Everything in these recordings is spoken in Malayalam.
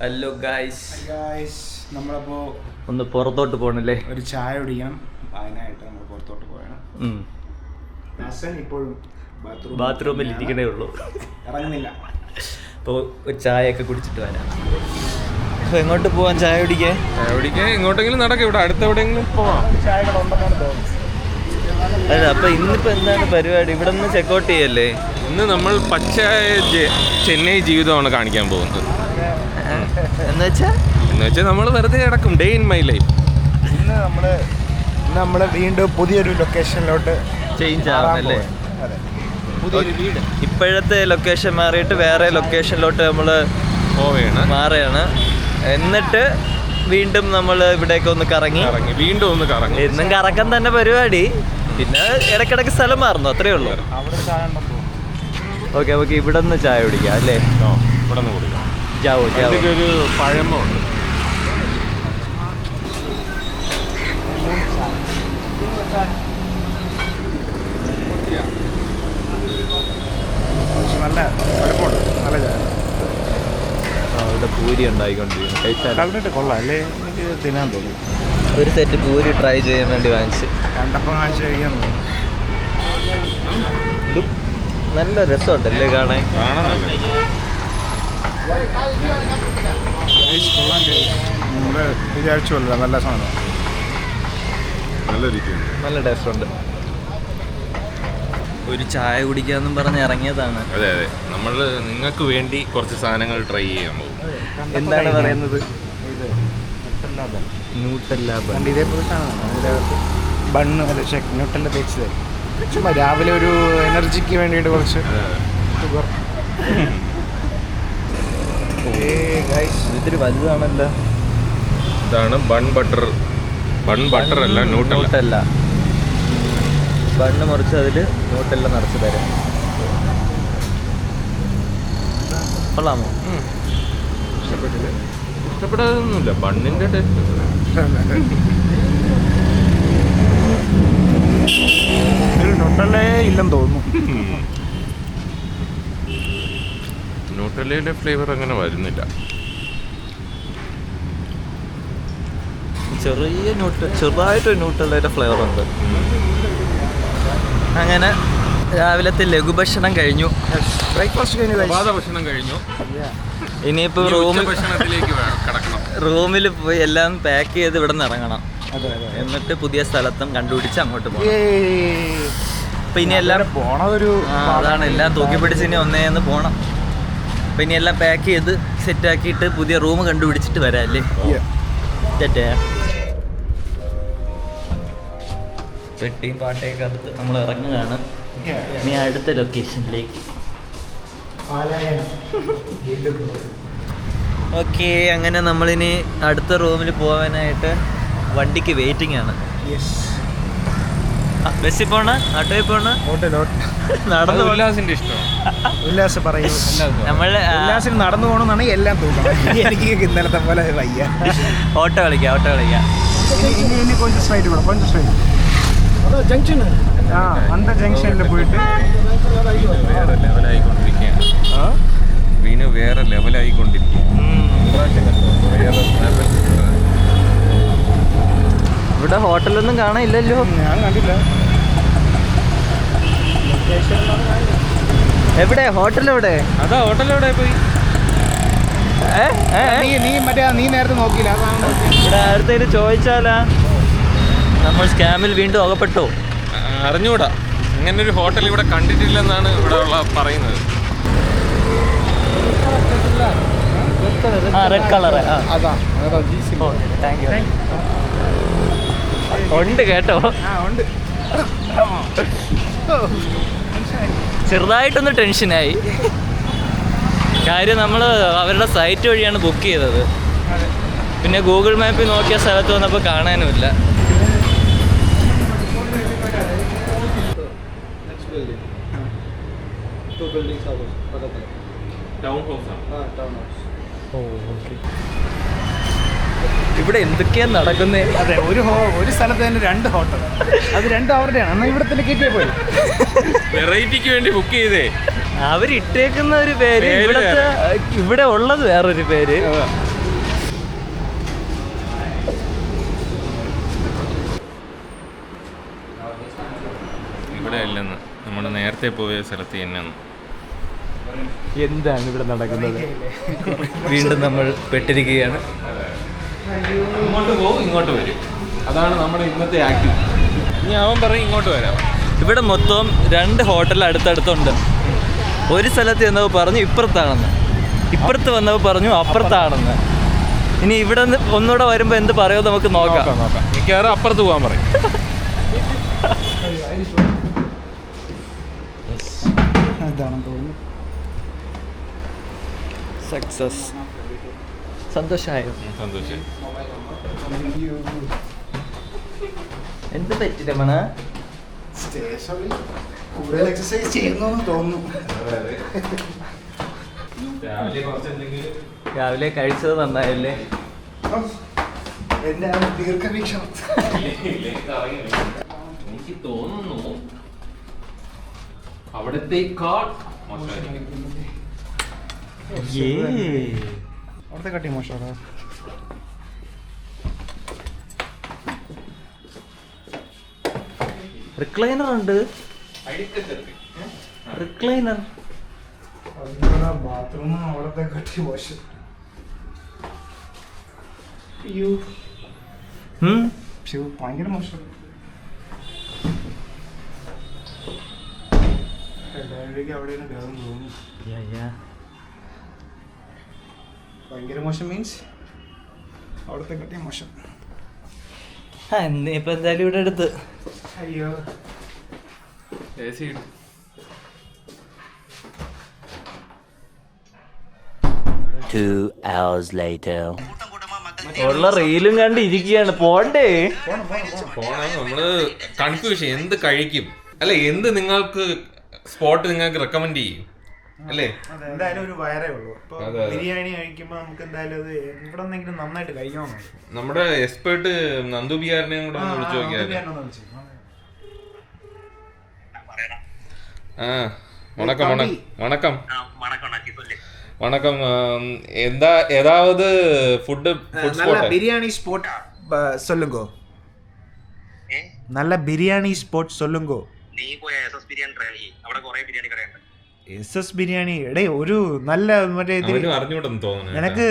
ഹലോ ഗായ്സ് ഗായ്സ് നമ്മളപ്പോ ഒന്ന് പുറത്തോട്ട് പോകണല്ലേ ഒരു ചായ കുടിക്കണം. അതിനായിട്ട് നമ്മൾ പുറത്തോട്ട് പോകണം. ഹസൻ ഇപ്പോഴും ബാത്റൂം ബാത്റൂമിൽ ഇരിക്കണേ ഉള്ളൂ. ഇറങ്ങുന്നില്ല. അപ്പോൾ ഒരു ചായയൊക്കെ കുടിച്ചിട്ട് വരാം. അപ്പോൾ എങ്ങോട്ട് പോവാൻ ചായ കുടിക്കാൻ? കുടിക്കേ എങ്ങോട്ടെങ്കിലും നടക്കാം. ഇവിടെ അടുത്ത് എവിടെയെങ്കിലും പോവാം. അല്ല അപ്പോൾ ഇന്നിപ്പോ എന്താണ് പരിപാടി? ഇവിടെ നിന്ന് ചെക്കൗട്ട് ചെയ്യല്ലേ? ഇന്ന് നമ്മൾ പച്ചയായ ചെന്നൈ ജീവിതമാണ് കാണിക്കാൻ പോകുന്നത്. എന്ന് വെച്ചാൽ നമ്മൾ വെറുതെ കിടക്കും. ഡേ ഇൻ മൈ ലൈഫ് ഇന്ന് നമ്മൾ ഇന്ന് നമ്മൾ വീണ്ടും പുതിയൊരു ലൊക്കേഷനിലോട്ട് ചേഞ്ച് ആവുന്നല്ലേ പുതിയൊരു വീട്. ഇപ്പോഴത്തെ ലൊക്കേഷൻ മാറിയിട്ട് വേറെ ലൊക്കേഷനിലോട്ട് നമ്മൾ പോവുകയാണ് മാറുകയാണ്. എന്നിട്ട് വീണ്ടും നമ്മൾ ഇവിടേക്ക് ഒന്ന് കറങ്ങി. ഇറങ്ങി വീണ്ടും ഒന്ന് കറങ്ങി. എന്നും കറക്കം തന്നെ പരിപാടി. പിന്നെ ഇടയ്ക്കിടയ്ക്ക് സ്ഥലം മാറുന്നു അത്രേ ഉള്ളൂ. ഓക്കെ നമുക്ക് ഇവിടെ നിന്ന് ചായ കുടിക്കാം അല്ലേ? ഓ, ഇവിടെ നിന്ന് കുടിക്കാം. ജാവോ ജാവോ ഒരു പഴമുണ്ട് നല്ല നല്ല ചായ. പൂരി ഉണ്ടായിക്കൊണ്ടിരിക്കുന്നു. കഴിച്ചാൽ കണ്ടിട്ട് കൊള്ളാം. അല്ലേ? എനിക്ക് തിന്നാൻ തോന്നി. ഒരു സെറ്റ് പൂരി ട്രൈ ചെയ്യാൻ വേണ്ടി വാങ്ങിച്ച്. കണ്ടപ്പോൾ കഴിക്കാൻ നല്ല രസമുണ്ടല്ലേ കാണാൻ? കാണാൻ നല്ല നമ്മൾ വിചാരിച്ചു കൊള്ളാം നല്ല സാധനം നല്ല നല്ല ടേസ്റ്റ് ഉണ്ട്. ഒരു ചായ കുടിക്കാന്നും പറഞ്ഞ് ഇറങ്ങിയതാണ്. അതെ അതെ. നമ്മൾ നിങ്ങൾക്ക് വേണ്ടി കുറച്ച് സാധനങ്ങൾ ട്രൈ ചെയ്യാൻ പോകും. എന്താണ് പറയുന്നത്? ഇത് ന്യൂട്ടല്ല കണ്ട് ഇതേപോലെ ബണ്ണ് അല്ല ഷെക്ക് ന്യൂട്ടല്ല തേച്ചത് ചുമ്മാ രാവിലെ ഒരു എനർജിക്ക് വേണ്ടിയിട്ട് കുറച്ച് ഷുഗർ ഇത്തിരി വലുതാണല്ലോ. ഇതാണ് ബൺ ബട്ടർ ബൺ ബട്ടർ അല്ല ന്യൂട്ടല്ല ബണ്ണ് മുറിച്ച് അതിൽ ന്യൂട്ടല്ല നിറച്ച് തരാം. കൊള്ളാമോ? ഇഷ്ടപ്പെട്ടില്ല? ഇഷ്ടപ്പെടാതൊന്നുമില്ല ബണ്ണിന്റെ ടേസ്റ്റ് ഇതിൽ ന്യൂട്ടല്ലേ ഇല്ലെന്ന് തോന്നുന്നു. ന്യൂട്ടല്ലയുടെ ഫ്ലേവർ അങ്ങനെ വരുന്നില്ല. ചെറിയ ന്യൂട്ട ചെറുതായിട്ട് ന്യൂട്ടലിന്റെ ഫ്ലേവർ ഉണ്ട്. അങ്ങനെ രാവിലത്തെ ലഘുഭക്ഷണം കഴിഞ്ഞു. ബ്രേക്ക്ഫാസ്റ്റ് കഴിഞ്ഞു ഭക്ഷണം കഴിഞ്ഞു. ഇനിയിപ്പോൾ ഇനി റൂമിൽ റൂമിൽ പോയി എല്ലാം പാക്ക് ചെയ്ത് ഇവിടെ നിന്ന് ഇറങ്ങണം. അതെ അതെ എന്നിട്ട് പുതിയ സ്ഥലത്തും കണ്ടുപിടിച്ച് അങ്ങോട്ട് പോകണം. അപ്പം ഇനി എല്ലാം പോണതൊരു അതാണ് എല്ലാം തൂക്കി പിടിച്ച് ഇനി ഒന്നേന്ന് പോണം. അപ്പം ഇനി എല്ലാം പാക്ക് ചെയ്ത് സെറ്റ് ആക്കിയിട്ട് പുതിയ റൂം കണ്ടുപിടിച്ചിട്ട് വരാം അല്ലേ Yeah. തെറ്റേ? പെട്ടിയും പാട്ടയൊക്കെ അടുത്ത് നമ്മൾ ഇറങ്ങുകയാണ്. ഇനി അടുത്ത ലൊക്കേഷനിലേക്ക് ഓക്കെ അങ്ങനെ നമ്മളിനി അടുത്ത റൂമിൽ പോകാനായിട്ട് വണ്ടിക്ക് വെയിറ്റിംഗ് ആണ്. ബസ്സിൽ പോണ ഓട്ടോയിൽ പോണ. നടന്നു ഉല്ലാസിന്റെ ഇഷ്ടം. ഉല്ലാസ് പറയൂ. നമ്മൾ ഉല്ലാസിന് നടന്നു പോകണമെന്നാണ് എല്ലാം തോന്നുന്നത്. എനിക്ക് ഇന്നലത്തെ പോലെ വയ്യ. ഓട്ടോ കളിക്കാം ഓട്ടോ കളിക്കാം. ഇനി ഇനി ഇനി സ്ട്രൈറ്റ് കൂടെ കൊഞ്ച് സ്ട്രൈറ്റ് ജംഗ്ഷൻ ആ അന്ത ജംഗ്ഷനിൽ പോയിട്ട്. വേറെ ലെവലായിക്കൊണ്ടിരിക്കുകയാണ് വീണ് വേറെ ലെവലായിക്കൊണ്ടിരിക്കുകയാണ് വേറെ level. ഇവിടെ ഹോട്ടലൊന്നും കാണാനില്ലല്ലോ. ഞാൻ കണ്ടില്ല. എവിടെ? ഹോട്ടൽ എവിടെ അതാ ഹോട്ടൽ എവിടെ പോയി? നീ നീ മറ്റേ നീ നേരത്തെ നോക്കിയില്ല ഇവിടെ ചോദിച്ചാലാ? നമ്മൾ സ്കാമിൽ വീണ്ടും അകപ്പെട്ടോ. അറിഞ്ഞൂടാ. ഇങ്ങനെ ഒരു ഹോട്ടൽ ഇവിടെ കണ്ടിട്ടില്ലെന്നാണ് ഇവിടെ ഉള്ള പറയുന്നത്. റെഡ് കളർ അതാ താങ്ക് യു ഉണ്ട് കേട്ടോ. ആ ഉണ്ട്. ചെറുതായിട്ടൊന്ന് ടെൻഷനായി. കാര്യം നമ്മൾ അവരുടെ സൈറ്റ് വഴിയാണ് ബുക്ക് ചെയ്തത്. പിന്നെ ഗൂഗിൾ മാപ്പിൽ നോക്കിയ സ്ഥലത്ത് വന്നപ്പോൾ കാണാനുമില്ല. ടൗൺ ഹൗസാണ് ഇവിടെ എന്തൊക്കെയാണ് നടക്കുന്നത് അതെ ഒരു ഹോ ഒരു സ്ഥലത്ത് തന്നെ രണ്ട് ഹോട്ടൽ. അത് രണ്ട് അവരുടെയാണ്. എന്നാൽ ഇവിടെ തന്നെ കിട്ടിയ പോയി വെറൈറ്റിക്ക് വേണ്ടി ബുക്ക് ചെയ്തേ. അവരിട്ടേക്കുന്ന ഒരു പേര് ഇവിടുത്തെ ഇവിടെ ഉള്ളത് വേറൊരു പേര്. ഇവിടെ നമ്മൾ നേരത്തെ പോയ സ്ഥലത്ത് എന്നാണ് എന്താണ് ഇവിടെ നടക്കുന്നത്? വീണ്ടും നമ്മൾ പെട്ടിരിക്കുകയാണ്. ഇങ്ങോട്ട് പോകും ഇങ്ങോട്ട് വരും. അതാണ് നമ്മുടെ ഇന്നത്തെ ആക്ടിവിറ്റി. ഇനി അവൻ പറയും ഇങ്ങോട്ട് വരാം. ഇവിടെ മൊത്തം രണ്ട് ഹോട്ടൽ അടുത്തടുത്തുണ്ട്. ഒരു സ്ഥലത്ത് ചെന്നപ്പോൾ പറഞ്ഞു ഇപ്പുറത്താണെന്ന്. ഇപ്പുറത്ത് വന്നപ്പോൾ പറഞ്ഞു അപ്പുറത്താണെന്ന്. ഇനി ഇവിടെ നിന്ന് ഒന്നുകൂടെ വരുമ്പോൾ എന്ത് പറയോ നമുക്ക് നോക്കാം. മിക്കവാറും അപ്പുറത്ത് പോകാൻ പറയും. സക്സസ് സന്തോഷമായോ സന്തോഷം. എന്ത് പറ്റി രമണ സ്റ്റേഷനിൽ കൂടുതൽ എക്സസൈസ് ചെയ്യുന്നു തോന്നുന്നു. രാവിലെ കഴിച്ചത് നന്നായല്ലേ? എന്റെ ആ ദീർഘവീക്ഷണം. എനിക്ക് തോന്നുന്നു അവിടത്തെ അവിടത്തെ അവിടുത്തെ കട്ടി മോശമാണോ? റിക്ലൈനർ ഉണ്ട്. റിക്ലൈനർ ബാത്റൂമും അവിടത്തെ കട്ടി മോശം ഭയങ്കര മോശം. ഭയങ്കര മോശം മീൻസ് അവിടുത്തെ കട്ടി മോശം. ആ ഇന്ന് ഇപ്പൊ എന്തായാലും ഇവിടെ എടുത്ത് അയ്യോ. AC ഇട്. Two hours later. ഉള്ള റീലും കണ്ട് ഇരിക്കുകയാണ് പോണ്ടേ? പോണം നമ്മൾ കൺഫ്യൂഷൻ എന്ത് കഴിക്കും? അല്ല എന്ത് നിങ്ങൾക്ക് സ്പോട്ട് നിങ്ങൾക്ക് റെക്കമെൻഡ് ചെയ്യും? അല്ലേ എന്തായാലും ഒരു വയറേ ഉള്ളൂ ഇപ്പൊ അതെ, അതെ. ബിരിയാണി കഴിക്കുമ്പോൾ നമുക്ക് എന്തായാലും അത് ഇവിടെ നിന്നെങ്കിലും നന്നായിട്ട് കഴിക്കണം നമ്മുടെ എക്സ്പേർട്ട് നന്ദു ബിഹാറിനെയും കൂടെ ഒന്ന് വിളിച്ചു നോക്കിയാലേ ആ வணக்கம் வணக்கம் வணக்கம் வணக்கம் ஆம், எந்தா ஏதாவது ஃபுட்டு ஃபுட் நல்ல ஸ்பாட் பிரியாணி ஸ்பாட் சொல்லுங்க நல்ல பிரியாணி ஸ்பாட் சொல்லுங்க നീ പോയ എസ് എസ് ബിരിയാണി ട്രൈ ചെയ്യും അവിടെ കുറെ ബിരിയാണി കടയുണ്ട് S S biryani. എടേ ഒരു നല്ല മറ്റേ നിനക്ക്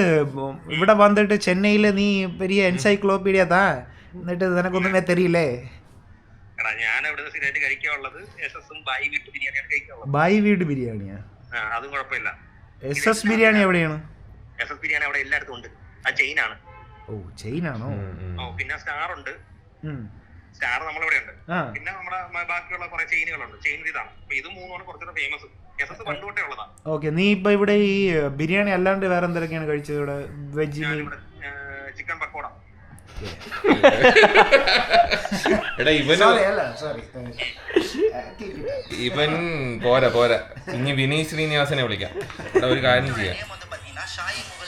ഇവിടെ വന്നിട്ട് ചെന്നൈയിൽ നീ പെരിയ എൻസൈക്ലോപീഡിയ താ. എന്നിട്ട് നിനക്കൊന്നുമേ തെരിയില്ലേ? ബായി വീട് ബിരിയാണിയാ? ആ, അതും കുഴപ്പമില്ല. എസ് എസ് ബിരിയാണി എവിടെയാണ്? എസ് എസ് ബിരിയാണി അവിടെ എല്ലായിടത്തും ഉണ്ട്. ആ ചെയിൻ ആണ് ഓ ചെയിനാണോ? പിന്നെ സ്റ്റാർ ഉണ്ട്. സ്റ്റാർ നമ്മളിവിടെ ഉണ്ട് പിന്നെ നമ്മുടെ ബാക്കിയുള്ള കുറെ ചെയിനുകളുണ്ട്. ചെയിൻ ഇതാണ്. അപ്പൊ ഇത് മൂന്നാണ് കുറച്ചുകൂടെ ഫേമസ് എസ് എസ് ഓക്കെ നീ ഇപ്പൊ ഇവിടെ ഈ ബിരിയാണി അല്ലാണ്ട് വേറെ എന്തൊക്കെയാണ് കഴിച്ചത് ഇവിടെ? Veg chicken pakoda. എടാ ഇവന് ഇവൻ പോരാ പോരാ. ഇനി വിനീത് ശ്രീനിവാസനെ വിളിക്കാം. എടാ ഒരു കാര്യം ചെയ്യാം.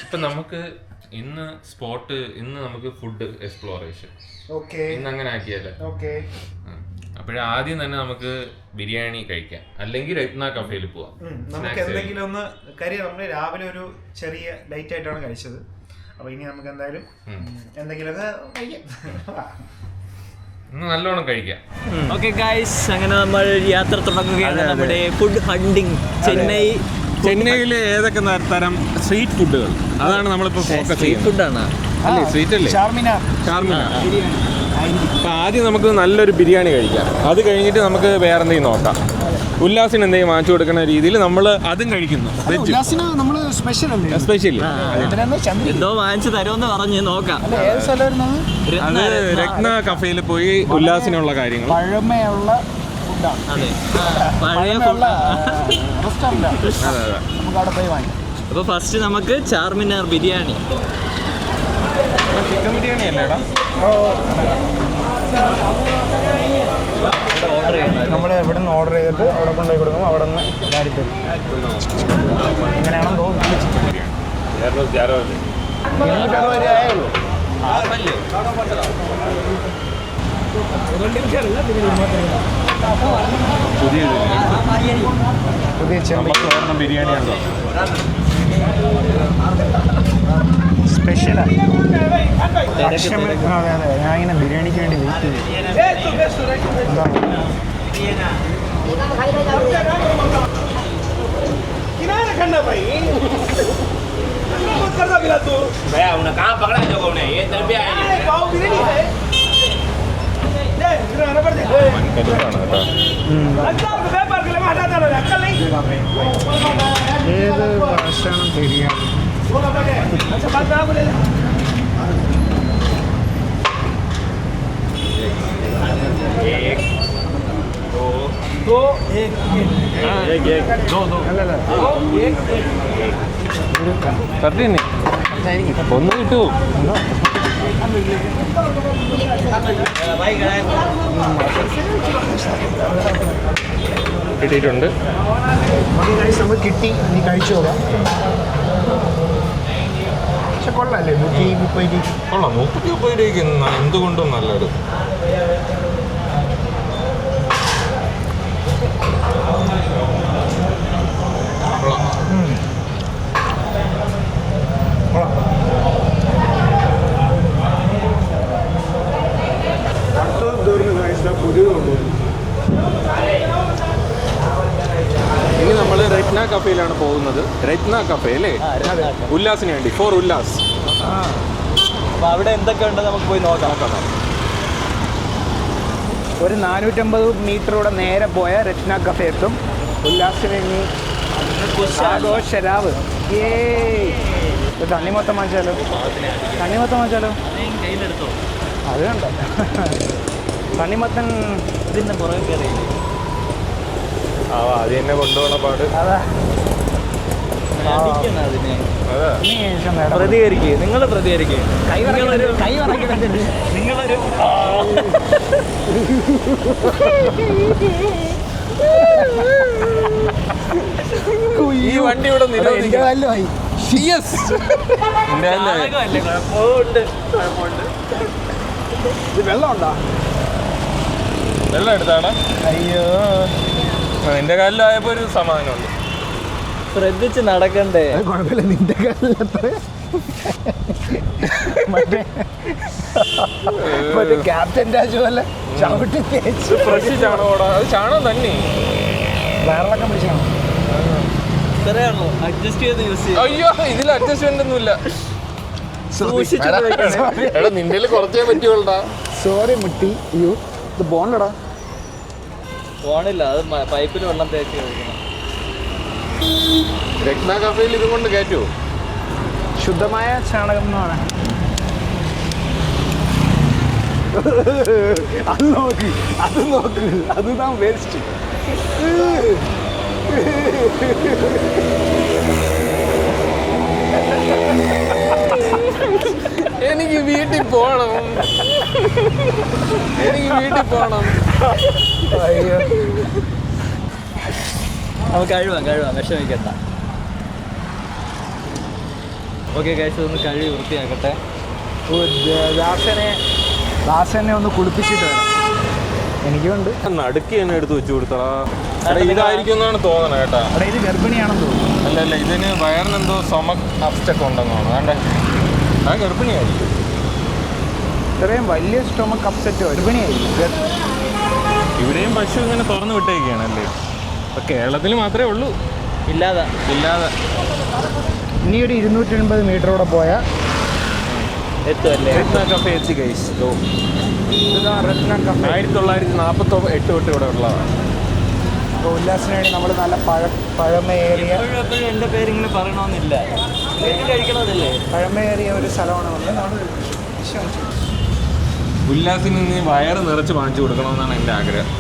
ഇപ്പൊ നമുക്ക് ഇന്ന് സ്പോട്ട് ഇന്ന് നമുക്ക് ഫുഡ് എക്സ്പ്ലോറേഷൻ ഓക്കെ ഇന്ന് അങ്ങനെ ആക്കിയല്ലേ ഓക്കെ അപ്പോഴേ ആദ്യം തന്നെ നമുക്ക് ബിരിയാണി കഴിക്കാം. അല്ലെങ്കിൽ രത്ന കഫേയിൽ പോവാം. നമുക്ക് എന്തെങ്കിലും ഒന്ന് കാര്യം നമ്മൾ രാവിലെ ഒരു ചെറിയ ലൈറ്റ് ആയിട്ടാണ് കഴിച്ചത്. അപ്പൊ ഇനി നമുക്ക് എന്തായാലും എന്തെങ്കിലും എന്തെങ്കിലുമൊക്കെ കഴിക്കാം. നല്ലോണം കഴിക്കാം. ഓക്കെ ഗായ്സ് അങ്ങനെ നമ്മൾ യാത്ര തുടങ്ങുകയാണ് നമ്മുടെ ഫുഡ് ഹണ്ടിങ് ചെന്നൈ ചെന്നൈയിലെ ഏതൊക്കെ തരം സ്ട്രീറ്റ് ഫുഡുകൾ അതാണ് നമ്മളിപ്പോൾ ഫോക്കസ് ചെയ്യുന്നത്. ഫുഡാണ് അല്ലേ സ്ട്രീറ്റ് അല്ലേ? അപ്പൊ ആദ്യം നമുക്ക് നല്ലൊരു ബിരിയാണി കഴിക്കാം. അത് കഴിഞ്ഞിട്ട് നമുക്ക് വേറെ എന്തെങ്കിലും നോക്കാം. ഉല്ലാസിന് എന്തെങ്കിലും വാങ്ങിച്ചു കൊടുക്കുന്ന രീതിയിൽ നമ്മൾ അതും കഴിക്കുന്നു. സ്പെഷ്യൽ എന്തോ വാങ്ങിച്ചു തരുമെന്ന് പറഞ്ഞ് നോക്കാം. അത്? രത്ന കഫേയിൽ പോയി ഉല്ലാസിനുള്ള കാര്യങ്ങൾ. പഴമയുള്ള ഫുഡാണ് അതെ. നമുക്ക് അവിടെ പോയി വാങ്ങിക്കാം അപ്പൊ ഫസ്റ്റ് നമുക്ക് ചാർമിനാർ ബിരിയാണി. ചിക്കൻ ബിരിയാണി അല്ലേടാ നമ്മൾ ഇവിടെ നിന്ന് ഓർഡർ ചെയ്തിട്ട് അവിടെ കൊണ്ടുപോയി കൊടുക്കും. അവിടെ നിന്ന് എങ്ങനെയാണെന്ന് തരും തോന്നുന്നു അറുപത് രൂപ ആയുള്ളൂ പുതിയ ചെമ്പി ബിരിയാണി ഉണ്ടോ സ്പെഷ്യലാണ് അതെ അതെ ഞാൻ ഇങ്ങനെ ബിരിയാണിക്ക് വേണ്ടി വെയിറ്റ് ചെയ്തു सकता ഏത് ഭാഷയാണ് തിരിയാണ് दो एक एक एक दो दो एक एक कर दी नहीं ഒന്ന് കിട്ടൂ കിട്ടിയിട്ടുണ്ട്. നമുക്ക് കിട്ടി നീ കഴിച്ചു പക്ഷെ പക്ഷെ കൊള്ളാല്ലേ? നൂറ്റി മുപ്പത് രൂപ. കൊള്ളാം. നൂറ്റി മുപ്പത് രൂപയ്ക്ക് എന്തുകൊണ്ടും നല്ലത് കൊള്ളാം കൊള്ളാം ഇനി നമ്മൾ രത്ന കഫേയിലാണ് പോകുന്നത് രത്ന കഫേ അല്ലേ? ഉല്ലാസിന് വേണ്ടി ഫോർ ഉല്ലാസ്. അപ്പൊ അവിടെ എന്തൊക്കെ ഉണ്ടെന്ന് നമുക്ക് പോയി നോക്കാം. ഒരു നാനൂറ്റമ്പത് മീറ്ററൂടെ നേരെ പോയ രത്ന കഫേ എത്തും. ഉല്ലാസിന് ഇനി തണ്ണി മൊത്തം വാങ്ങിച്ചാലോ? തണ്ണിമൊത്തം വാങ്ങിച്ചാലോ? കയ്യിലെടുത്തോ അത് കണ്ടോ. തണ്ണിമത്തൻ ഇതിന്റെ പുറകെ കയറി അത് എന്നെ കൊണ്ടുപോകണ പാട്. അതാ. പ്രതികരിക്കുക നിങ്ങൾ പ്രതികരിക്കുക കൈ നിങ്ങളൊരു ഈ വണ്ടി ഇവിടെ കുഴപ്പമുണ്ട്. വെള്ളം എടുത്താണ്? അയ്യോ. എന്റെ കാലിലായപ്പോ ഒരു സമാധാനമുണ്ട്. ശ്രദ്ധിച്ച് നടക്കണ്ടേ? കുഴപ്പമില്ല. നിന്റെ മറ്റേ മറ്റേ ക്യാപ്റ്റൻ രാജു അല്ല ചവിട്ടി തേച്ച്. ഫ്രഷ് ചാണകോടാ. അത് ചാണകം തന്നെ. വയറിളക്കം പിടിച്ചാണ് ഇത്രയാണോ? അഡ്ജസ്റ്റ് ചെയ്ത് യൂസ് ചെയ്യും. അയ്യോ ഇതിൽ അഡ്ജസ്റ്റ്മെന്റ് ഒന്നുമില്ല. സൂക്ഷിച്ചു എടാ നിന്റെ കുറച്ചേ പറ്റുള്ളടാ സോറി മുട്ടി. അയ്യോ ഇത് ബോണ്ടടാ ഫോണില്ല അത് പൈപ്പിൽ വെള്ളം തേച്ച് കഴിക്കണം. രത്ന കഫയിൽ ഇതും കൊണ്ട് കയറ്റുമോ ശുദ്ധമായ ചാണകം എന്ന് പറയാം അത് നോക്ക് അത് നോക്ക് അത് നാം വേസ്റ്റ് എനിക്ക് വീട്ടിൽ പോണം. എനിക്ക് വീട്ടിൽ പോണം. അയ്യോ. നമുക്ക് കഴുവാം കഴുവാം വിഷമിക്കണ്ട. ഓക്കെ കഴിച്ചു ഒന്ന് കഴുകി വൃത്തിയാക്കട്ടെ. ദാസനെ ദാസനെ ഒന്ന് കുളിപ്പിച്ചിട്ട് വരാം. എനിക്കുണ്ട്. നടുക്ക് തന്നെ എടുത്ത് വെച്ചു കൊടുത്തടാ. ഇതായിരിക്കും എന്നാണ് കേട്ടാ. അവിടെ ഇത് ഗർഭിണിയാണെന്ന് തോന്നുന്നു. അല്ല അല്ല ഇതിന് വയറിനെന്തോ സമക് അപ്സ്റ്റൊക്കെ ഉണ്ടെന്നാണ്. വേണ്ടേ ആ ഗർഭിണിയായിരിക്കും. ഇത്രയും വലിയ സ്റ്റൊമക്ക് അപ്സെറ്റ് ഗർഭിണിയായിരിക്കും. ഗർ- ഇവിടെയും പശു ഇങ്ങനെ തുറന്നു വിട്ടേക്കാണല്ലേ അപ്പൊ കേരളത്തിൽ മാത്രമേ ഉള്ളൂ. ഇല്ലാതെ. ഇല്ലാതെ. ഇനി ഒരു ഇരുന്നൂറ്റി എൺപത് മീറ്ററോടെ പോയാൽ എത്തുമല്ലേ രത്ന കഫേ എത്തി ഗൈസ് ഇതാ രത്ന കഫേ ആയിരത്തി തൊള്ളായിരത്തി നാൽപ്പത്തി എട്ട് തൊട്ട് ഇവിടെ ഉള്ളതാണ് അപ്പോൾ ഉല്ലാസിന് വേണ്ടി നമ്മൾ നല്ല പഴ പഴമയേറിയ എപ്പോഴും എന്റെ പേരിങ്ങനെ പറയണമെന്നില്ല കഴിക്കണമെന്നില്ലേ പഴമയേറിയ ഒരു സ്ഥലമാണ് നമ്മൾ നമ്മൾ ഉല്ലാസിന് ഇനി വയറ് നിറച്ച് വാങ്ങിച്ചു കൊടുക്കണമെന്നാണ് എന്റെ ആഗ്രഹം.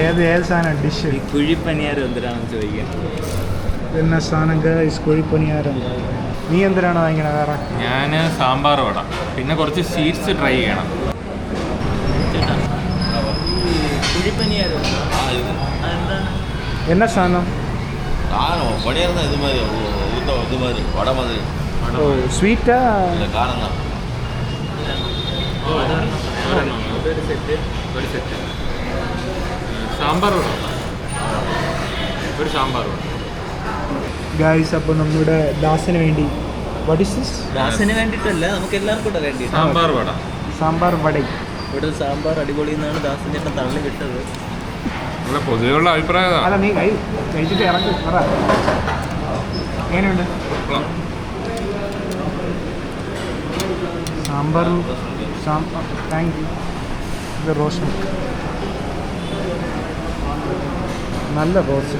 ഏത് ഏത് സാധനം ഡിഷ് ഈ കുഴിപ്പനിയാരം എന്തിനാണെന്ന് ചോദിക്കാൻ എന്ന സാധനം ഗൈസ് കുഴിപ്പണിയാരം നീ എന്തിനാണ് വാങ്ങിക്കണ വേറെ ഞാൻ സാമ്പാർ വട പിന്നെ കുറച്ച് സ്വീറ്റ്സ് ട്രൈ ചെയ്യണം ചേട്ടാ ഈ കുഴിപ്പനിയാരം അതെന്താണ് എന്ന സാധനം காரம் பணியாரம் தான் இது மாதிரி ஊ- ஊத்த இது மாதிரி வடை மாதிரி ഓ സ്വീറ്റാ இல்லை காரம் தான் ഒരു സെറ്റ് ഒരു സെറ്റ് സാമ്പാർ അപ്പൊ ഒരു സാമ്പാർ വട ഗൈസ് അപ്പോൾ നമ്മുടെ ദാസിന് വേണ്ടി വട്ട് ഇസ് ദിസ് ദാസിന് വേണ്ടിയിട്ടല്ല നമുക്ക് എല്ലാവർക്കും കൂടെ സാമ്പാർ വട. സാമ്പാർ വട. ഇവിടെ സാമ്പാർ അടിപൊളി എന്നാണ് ദാസൻ ചേട്ടൻ തള്ളി വിട്ടത് പൊതുവെയുള്ള അഭിപ്രായം. അല്ല നീ കൈ കഴിച്ചിട്ട് ഇറങ്ങി പറ. എങ്ങനെയുണ്ട്? സാമ്പാർ സാമ്പാർ താങ്ക് യു ഇത് റോസ് മിൽക്ക് നല്ല റോസ്.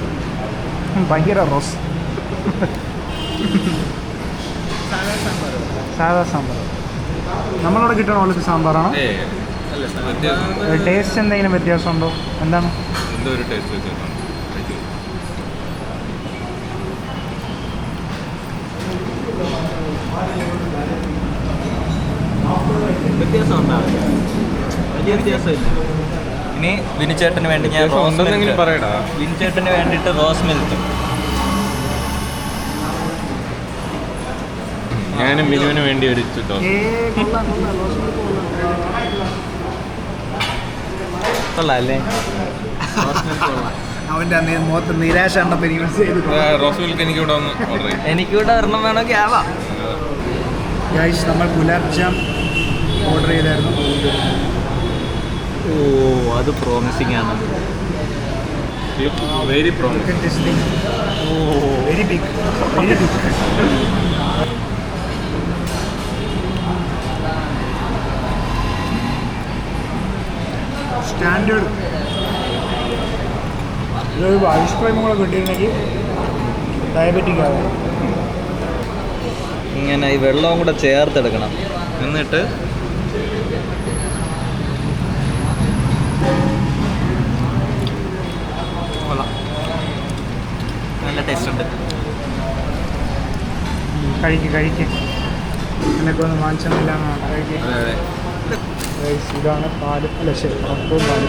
ഭയങ്കര റോസ്. സാധാ സാമ്പാർ. നമ്മളവിടെ കിട്ടണ പോലത്തെ സാമ്പാറാണോ? ടേസ്റ്റ് എന്തെങ്കിലും വ്യത്യാസമുണ്ടോ? എന്താണ്. വ്യത്യാസം. ഉണ്ടാവില്ല വലിയ വ്യത്യാസമില്ല. ഇനി വിനുചേട്ടന് വേണ്ടി ഞാൻ റോസ് പറയടാ. വേണ്ടിയിട്ട് റോസ് മിൽക്ക്. ഞാനും മിനുവിന് വേണ്ടി ഒരു ചുറ്റോ കൊള്ളാം അല്ലേ അവന്റെ അന്ന് മുഖത്ത് നിരാശ എനിക്ക് മനസ്സിലായത് റോസ് മിൽക്ക് എനിക്ക് ഇവിടെ ഒന്ന് ഓർഡർ ചെയ്യും. എനിക്കിവിടെ ഒരെണ്ണം വേണമെങ്കിൽ ആവാം. നമ്മൾ ഗുലാബ് ജാം ഓർഡർ ചെയ്തായിരുന്നു. ഓ അത് പ്രോമിസിങ് ആണ്. Very promising oh very big very big standard ഇതൊരു കൂടെ കിട്ടിയിരുന്നെങ്കിൽ ഡയബറ്റിക് ആവും. ഇങ്ങനെ ഈ വെള്ളവും കൂടെ ചേർത്തെടുക്കണം എന്നിട്ട് കൊള്ളാം നല്ല ടേസ്റ്റ് ഉണ്ട്. കഴിക്ക് കഴിക്ക്. എന്നൊക്കെ ഒന്ന് കഴിക്ക്. അതെ ഇതാണ് പാൽ. അല്ല ശരി അപ്പവും പാൽ.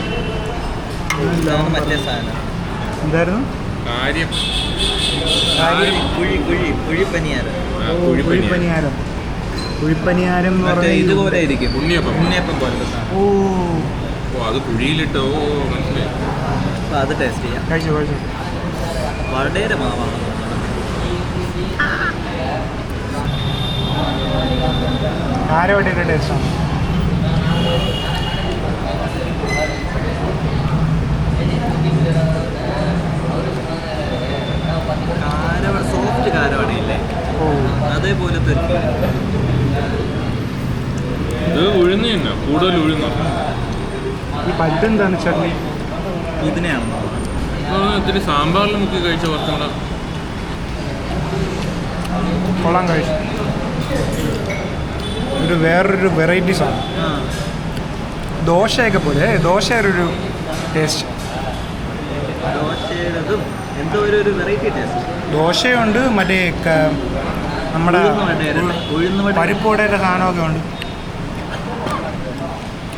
ഇതാണ് മറ്റേ സാധനം. എന്തായിരുന്നു? കാര്യം. കുഴിപ്പനിയാരം കുഴിപ്പനിയാരം എന്ന് മറ്റേ പറഞ്ഞാൽ ഇതുപോലെ ഇരിക്കും ഉണ്ണിയപ്പം. ഉണ്ണിയപ്പം പോലത്തെ ഓ. അത് കുഴിയിലിട്ടോ ഓ മനസ്സിലായി. അത് ടേസ്റ്റ് ചെയ്യാം. കഴിച്ചു കഴിച്ചു. വടയുടെ മാവാണ് ആരോട്ടിന്റെ ടേസ്റ്റാണ് കാരവ സോഫ്റ്റ് കാരവടയില്ലേ? ഓ. അതേപോലത്തെ ഒരു ഇത് ഉഴുന്ന് കൂടുതൽ ഉഴുന്നു. ഈ പല്ലെന്താണ് ചട്നി പുതിനയാണെന്നോ ഇത്തിരി സാമ്പാറിൽ മുക്കി കഴിച്ച കുറച്ചും കൂടെ. കൊള്ളാൻ കഴിച്ചു. ഒരു വേറൊരു വെറൈറ്റി സാധനം. ദോശയൊക്കെ പോലെ ദോശയുടെ ഒരു ടേസ്റ്റ് ദോശയുടേതും എന്തോ ഒരു ഒരു വെറൈറ്റി ടേസ്റ്റ് ദോശയുണ്ട് മറ്റേ നമ്മുടെ പരിപ്പോടയുടെ സാധനമൊക്കെ ഉണ്ട്.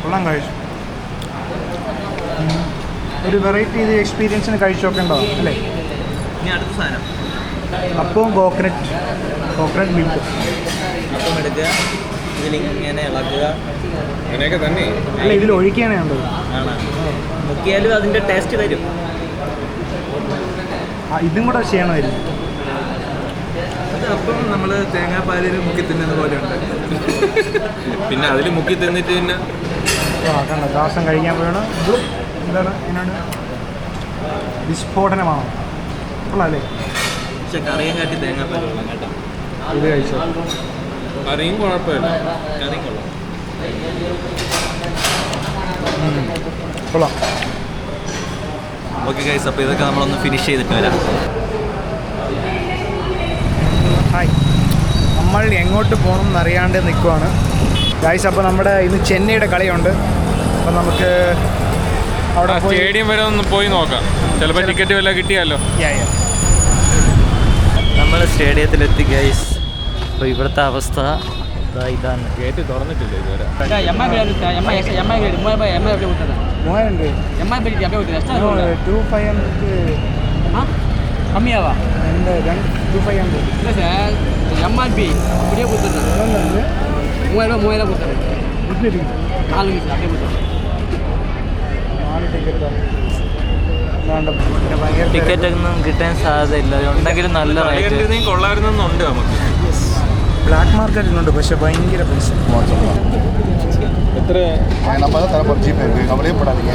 കൊള്ളാൻ കഴിച്ചു. ഒരു വെറൈറ്റി ഇത് എക്സ്പീരിയൻസിന് കഴിച്ചു നോക്കേണ്ടതാണ് അല്ലേ? ഇനി അടുത്ത സാധനം. അപ്പവും കോക്കനട്ട് കോക്കനട്ട് മിൽക്ക് അപ്പം എടുക്കുക. ഇതിലിങ്ങനെ ഇളക്കുക. അങ്ങനെയൊക്കെ തന്നെ. അല്ല ഇതിൽ ഒഴിക്കാനേ ഉണ്ടോ ആണ്. മുക്കിയാലും അതിന്റെ ടേസ്റ്റ് വരും. ആ ഇതും കൂടെ ചെയ്യണമായിരുന്നു. അപ്പം നമ്മൾ തേങ്ങാപ്പാലിൽ മുക്കി തിന്നുന്ന പോലെ ഉണ്ട് പിന്നെ അതിൽ മുക്കി തിന്നിട്ട് പിന്നെ? ആ കണ്ട? ദാസം കഴിക്കാൻ പോയാണ് എന്താണ് അതിനാണ് വിസ്ഫോടനമാണോ? കൊള്ളാല്ലേ? പക്ഷെ കറിയും കാട്ടി തേങ്ങാപ്പാൽ കേട്ടോ. ഇത് കഴിച്ചോ? കറിയും കുഴപ്പമില്ല. കറി കൊള്ളാം. കൊള്ളാം. ഓക്കെ ഗൈസ് അപ്പോൾ ഇതൊക്കെ നമ്മളൊന്ന് ഫിനിഷ് ചെയ്തിട്ട് വരാം. ഹായ് നമ്മൾ എങ്ങോട്ട് പോകണം എന്നറിയാണ്ട് നിൽക്കുവാണ് ഗായ്സ് അപ്പോൾ നമ്മുടെ ഇന്ന് ചെന്നൈയുടെ കളിയുണ്ട്. അപ്പം നമുക്ക് അവിടെ സ്റ്റേഡിയം വരെ ഒന്ന് പോയി നോക്കാം ചിലപ്പോൾ ടിക്കറ്റ് വല്ല കിട്ടിയാലോ നമ്മൾ സ്റ്റേഡിയത്തിലെത്തി ഗൈസ് അപ്പോൾ ഇവിടുത്തെ അവസ്ഥ ഇതാണ് ഗേറ്റ് തുറന്നിട്ടില്ല ഇതുവരെ கம்மியாவா ரெண்டு ரெண்டு டூ ஃபைவ் ஹண்ட்ரட் இல்லை சார் எம்ஆர்பி அப்படியே கொடுத்துருந்தேன் மூவாயிரம் ரூபா மூவாயிரம் கொடுத்துருந்தேன் நாலு அப்படியே கொடுத்துருந்தேன் ടിക്കറ്റ് വേണ്ട പിന്നെ ഭയങ്കര ടിക്കറ്റ് ഒന്നും കിട്ടാൻ സാധ്യതയില്ല ഉണ്ടെങ്കിലും നല്ല റേറ്റ് കൊള്ളായിരുന്നുണ്ട് നമുക്ക് ബ്ലാക്ക് മാർക്കറ്റിലുണ്ട് പക്ഷെ ഭയങ്കര പൈസ എത്ര நம்ம தான் தரப்போம் ஜிபே இருக்குது கவலையே படாதீங்க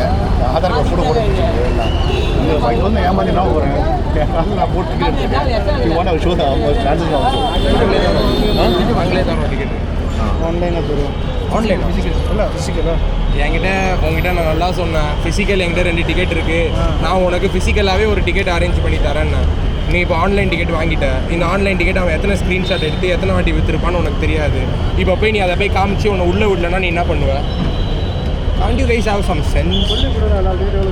ஆதார் கார்டு கூட போட்டு வச்சுருக்கேன் நீங்கள் வாங்கி வந்து ஏமாத்தி என்ன போகிறேன் காசு நான் போட்டு டிக்கெட் எடுத்துருக்கேன் யூ வாண்ட் ஷோ தான் சான்சஸ் ஆன்லைனில் தருவோம் ஆன்லைன் ஃபிசிக்கல் இல்லை ஃபிசிக்கலா என்கிட்ட உங்ககிட்ட நான் நல்லா சொன்னேன். ஃபிசிக்கல் என்கிட்ட ரெண்டு டிக்கெட் இருக்கு. நான் உனக்கு ஃபிசிக்கலாகவே ஒரு டிக்கெட் அரேஞ்ச் பண்ணி தரேன்னு. நீ இப்போ ஆன்லைன் டிக்கெட் வாங்கிட்ட. இந்த ஆன்லைன் டிக்கெட் அவன் எத்தனை ஸ்க்ரீன்ஷாட் எடுத்து எத்தனை வாட்டி விற்றுருப்பான்னு உனக்கு தெரியாது. இப்போ போய் நீ அதை போய் காமிச்சு உன்னை உள்ளே விடலன்னா நீ என்ன பண்ணுவ? Can't you guys have some sense?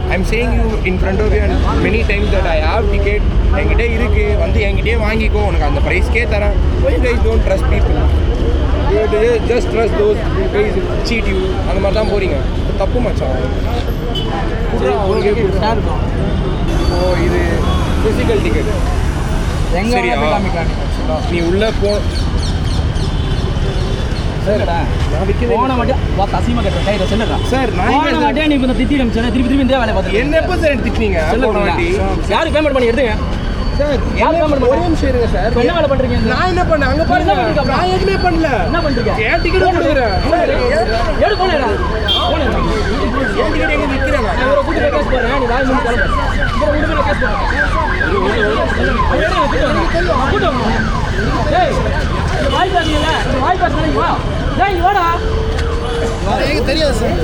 I'm saying you in front of you and many times that I have ticket என்கிட்ட இருக்கு வந்து என்கிட்டயே வாங்கிக்கோ உனக்கு அந்த ப்ரைஸ்க்கே தரேன் why you guys don't trust people you have to ju- just trust those who guys cheat you அந்த மாதிரி தான் போறீங்க தப்பு மச்சான் ஓ இது ஃபிசிக்கல் டிக்கெட் சரியா? நீ உள்ள போ போன மாட்டேன் வா தசிமா கட்டுற கையில சொல்லுடா. சார் போன நீ இப்ப திட்டி அமிச்சா திருப்பி திருப்பி இந்த வேலையை பார்த்து என்ன எப்போ சார் திட்டினீங்க? வாட்டி. யாரு பேமெண்ட் பண்ணி எடுத்துங்க? சார் யார் payment ஒரே? நிமிஷம் இருங்க சார். என்ன வேலை பண்றீங்க? நான் என்ன பண்ணேன்? அங்க பாருங்க? நான் எதுவுமே பண்ணல. என்ன பண்றீங்க? என் டிக்கெட் கொடுக்குறேன். எடு போனேடா. போனேடா. என் டிக்கெட் எங்க நிக்கிறேன்? நான் இவரை கூட்டி போய் கேஸ் போடுறேன். நீ வாய் மூடி கிளம்பு இவரை விட்டு போய் கேஸ் போடுறேன். தெரியாது சார்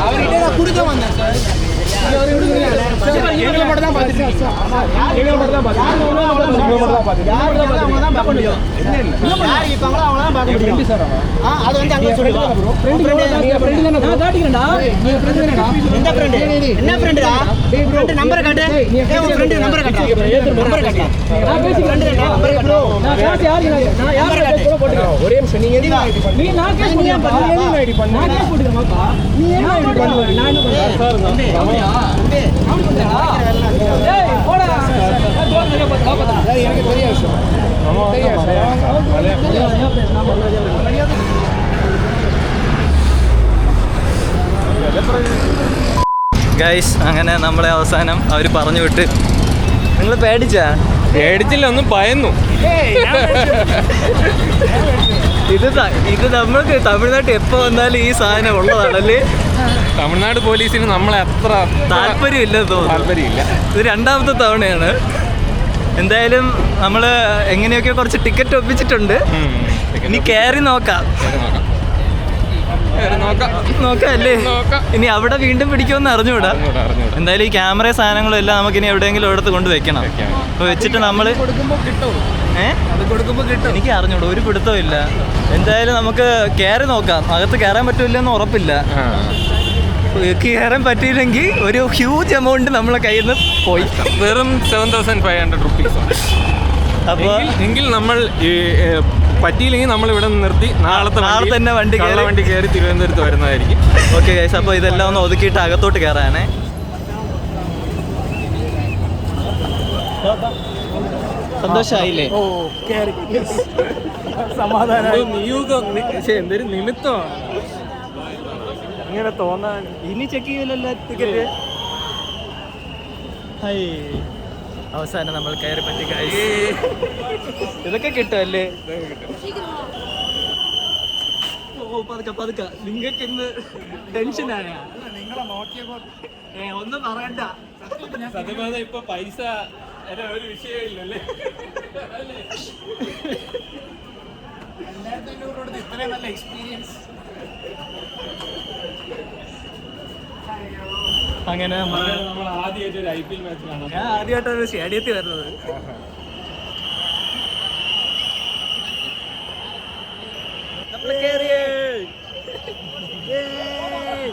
அவர்கிட்ட நான் வந்தேன் சார் எங்களை மட்டும் தான் பார்த்துட்டு எங்களை மட்டும் தான் பார்த்துட்டு எங்களை மட்டும் தான் பார்த்துட்டு யார் தான் பார்க்க முடியும் யார் இருப்பாங்களோ அவங்க தான் பார்க்க முடியும் சார் ஆ அது வந்து அங்கே சொல்லுங்க ஃப்ரெண்டு நீங்க ஃப்ரெண்டு தானே நான் காட்டிக்கிறேன்டா நீங்க ஃப்ரெண்டு தானேடா எந்த ஃப்ரெண்டு என்ன ஃப்ரெண்டுடா ஃப்ரெண்டு நம்பர் காட்டு ஏ உன் ஃப்ரெண்டு நம்பர் காட்டு நம்பர் காட்டு நான் பேசி ஃப்ரெண்டு தானே நம்பர் காட்டு நான் காட்டு யார் நான் யார் கூட போட்டுக்கிறேன் ஒரே நிமிஷம் நீங்க நீ நான் கேஸ் பண்ணி நான் ஐடி பண்ண நான் கேஸ் போட்டுக்கிறேன்ப்பா நீ என்ன ஐடி பண்ணுவ நான் என்ன பண்ணுறேன் சார் ഗൈസ് അങ്ങനെ നമ്മളെ അവസാനം അവർ പറഞ്ഞു വിട്ട്. നിങ്ങൾ പേടിച്ചാ? പേടിച്ചില്ല ഒന്ന് ഭയന്നു. ഇത് ഇത് നമ്മൾക്ക് തമിഴ്നാട്ടിൽ എപ്പോൾ വന്നാലും ഈ സാധനം ഉള്ളതാണല്ലേ? തമിഴ്നാട് പോലീസിന് നമ്മളെ അത്ര താല്പര്യമില്ലെന്ന് തോന്നുന്നു. താല്പര്യമില്ല. ഇത് രണ്ടാമത്തെ തവണയാണ്. എന്തായാലും നമ്മൾ എങ്ങനെയൊക്കെ കുറച്ച് ടിക്കറ്റ് ഒപ്പിച്ചിട്ടുണ്ട്. ഇനി കയറി നോക്കാം. നോക്കല്ലേ നോക്കാം. കേറി നോക്കാം. നോക്കാം നോക്കാം. ഇനി അവിടെ വീണ്ടും പിടിക്കുമെന്ന് അറിഞ്ഞുകൂടാ? അറിഞ്ഞൂടാ. എന്തായാലും ഈ ക്യാമറ സാധനങ്ങളും എല്ലാം നമുക്ക് ഇനി എവിടെയെങ്കിലും എടുത്ത് കൊണ്ട് വെക്കണം വെക്കാം. വെച്ചിട്ട് നമ്മൾ കൊടുക്കുമ്പോൾ കിട്ടും ഏ അത് കൊടുക്കുമ്പോൾ കിട്ടും. എനിക്ക് അറിഞ്ഞൂടാ ഒരു പിടുത്തവും ഇല്ല. എന്തായാലും നമുക്ക് കയറി നോക്കാം. അകത്ത് കയറാൻ പറ്റൂലെന്ന് ഉറപ്പില്ല. ആ. കയറാൻ പറ്റിയില്ലെങ്കിൽ ഒരു ഹ്യൂജ് എമൗണ്ട് നമ്മളെ കയ്യിൽ നിന്ന് പോയി. വെറും seven thousand five hundred rupees അപ്പോൾ എങ്കിൽ നമ്മൾ പറ്റിയില്ലെങ്കിൽ നമ്മൾ ഇവിടെ നിർത്തി നാളത്തെ നാളെ തന്നെ വണ്ടി വണ്ടി കയറി തിരുവനന്തപുരത്ത് വരുന്നതായിരിക്കും. ഓക്കെ ഗൈസ് അപ്പോൾ ഇതെല്ലാം ഒന്ന് ഒതുക്കിയിട്ട് അകത്തോട്ട് കയറാനേ സന്തോഷമായില്ലേ സമാധാനം എന്തൊരു നിമിത്തമാണ് ഇങ്ങനെ തോന്നാൻ. ഇനി ചെക്ക് ചെയ്യില്ലല്ലോ ടിക്കറ്റ് ഹൈ. അവസാനം നമ്മൾ കയറി പറ്റി. ഇതൊക്കെ കിട്ടുമല്ലേ ഓ പതുക്കെ പതുക്കെ. നിങ്ങൾക്ക് ഇന്ന് ടെൻഷനായ ഒന്നും പറയണ്ട. സത്യമാത ഇപ്പൊ പൈസ ഒരു വിഷയമില്ലല്ലേ? ഇത്രയും നല്ല എക്സ്പീരിയൻസ് അങ്ങനെ നമ്മൾ നമ്മൾ ആദ്യമായിട്ട് ഒരു ഐ പി എൽ മാച്ച് കാണാം ഞാൻ ആദ്യമായിട്ടാണ് സ്റ്റേഡിയത്തിൽ വരുന്നത്. നമ്മൾ കേറിയേ Yay!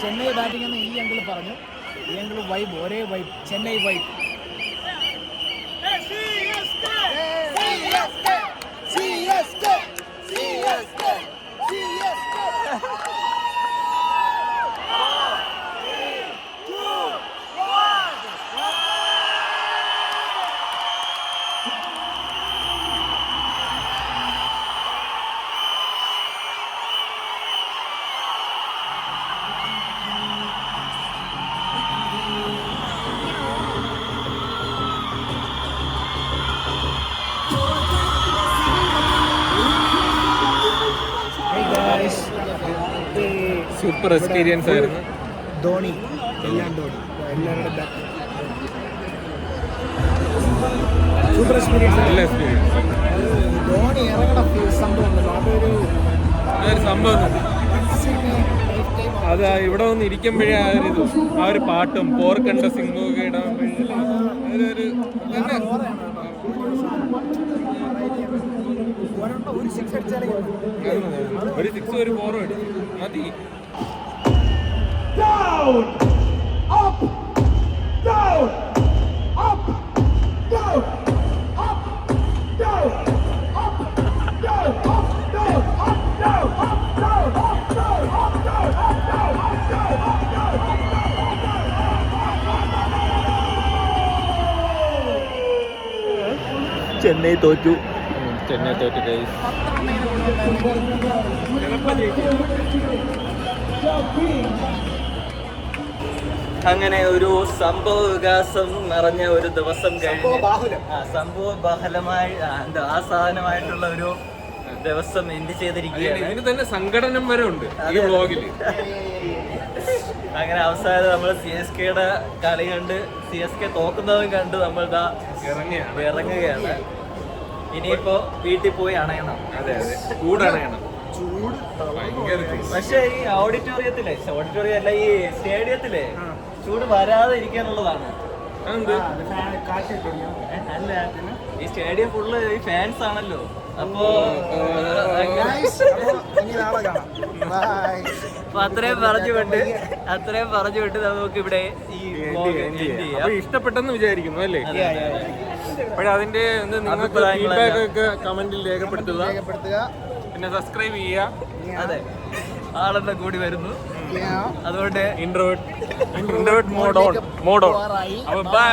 ചെന്നൈ ബാറ്റിംഗ് എന്ന് ഈ അങ്കിൾ പറഞ്ഞു ഈ അങ്കിൾ വൈബ് ഒരേ വൈബ് സൂപ്പർ എക്സ്പീരിയൻസ് ആയിരുന്നു. ധോണി എല്ലാം ധോണി. എല്ലാവരുടെ സൂപ്പർ എക്സ്പീരിയൻസ് നല്ല എക്സ്പീരിയൻസ് ധോണി ഇറങ്ങണ സംഭവം അതൊരു അതൊരു സംഭവം. അത് ഇവിടെ വന്ന് ഇരിക്കുമ്പോഴേ ആ ഒരു ഇത് ആ ഒരു പാട്ടും പോർക്കണ്ട സിംഗൊക്കെ തന്നെ. ഒരു ഒരു സിക്സ് ഒരു ഫോറും അടിച്ചു. മതി. ചെന്നൈ തോറ്റു ചെന്നൈ തോറ്റ് ഗൈസ് അങ്ങനെ ഒരു സംഭവ വികാസം നിറഞ്ഞ ഒരു ദിവസം കഴിഞ്ഞ്. ആ, സംഭവ ബഹലമായി എന്താ ആ സാധനമായിട്ടുള്ള ഒരു ദിവസം എൻഡ് ചെയ്തിരിക്കുകയാണ്. ഇതിന് തന്നെ സംഘടനം വരെ ഉണ്ട് ഈ വ്ലോഗിൽ അങ്ങനെ അവസാനം നമ്മൾ സി എസ് കെയുടെ കളി കണ്ട് സി എസ് കെ തോക്കുന്നതും കണ്ട് നമ്മൾ ദാ ഇറങ്ങിയാണ് ഇറങ്ങുകയാണ്. ഇനിയിപ്പോ വീട്ടിൽ പോയി അണയണം. അതെ അതെ. ചൂട് അണയണം. ചൂട്. പക്ഷേ ഈ ഓഡിറ്റോറിയത്തിലെ ഓഡിറ്റോറിയം അല്ല ഈ സ്റ്റേഡിയത്തിലെ ചൂട് വരാതെ ഇരിക്കാനുള്ളതാണ് അല്ല ഈ സ്റ്റേഡിയം ഫുള്ള് ഈ ഫാൻസ് ആണല്ലോ. അപ്പോ അങ്ങനെ- ഇനി നാളെ കാണാം. ബൈ അപ്പൊ അത്രയും പറഞ്ഞു വിട്ട് നമുക്ക് ഇവിടെ ഈ. അപ്പൊ ഇഷ്ടപ്പെട്ടെന്ന് വിചാരിക്കുന്നു അല്ലേ? അപ്പോൾ അതിന്റെ നിങ്ങൾക്ക് ഫീഡ്ബാക്ക് ഒക്കെ കമന്റിൽ രേഖപ്പെടുത്തുക. പിന്നെ സബ്സ്ക്രൈബ് ചെയ്യുക. അതെ. ആളെല്ലാം കൂടി വരുന്നു. അതുകൊണ്ട് introvert introvert mode on mode on അപ്പോൾ ബൈ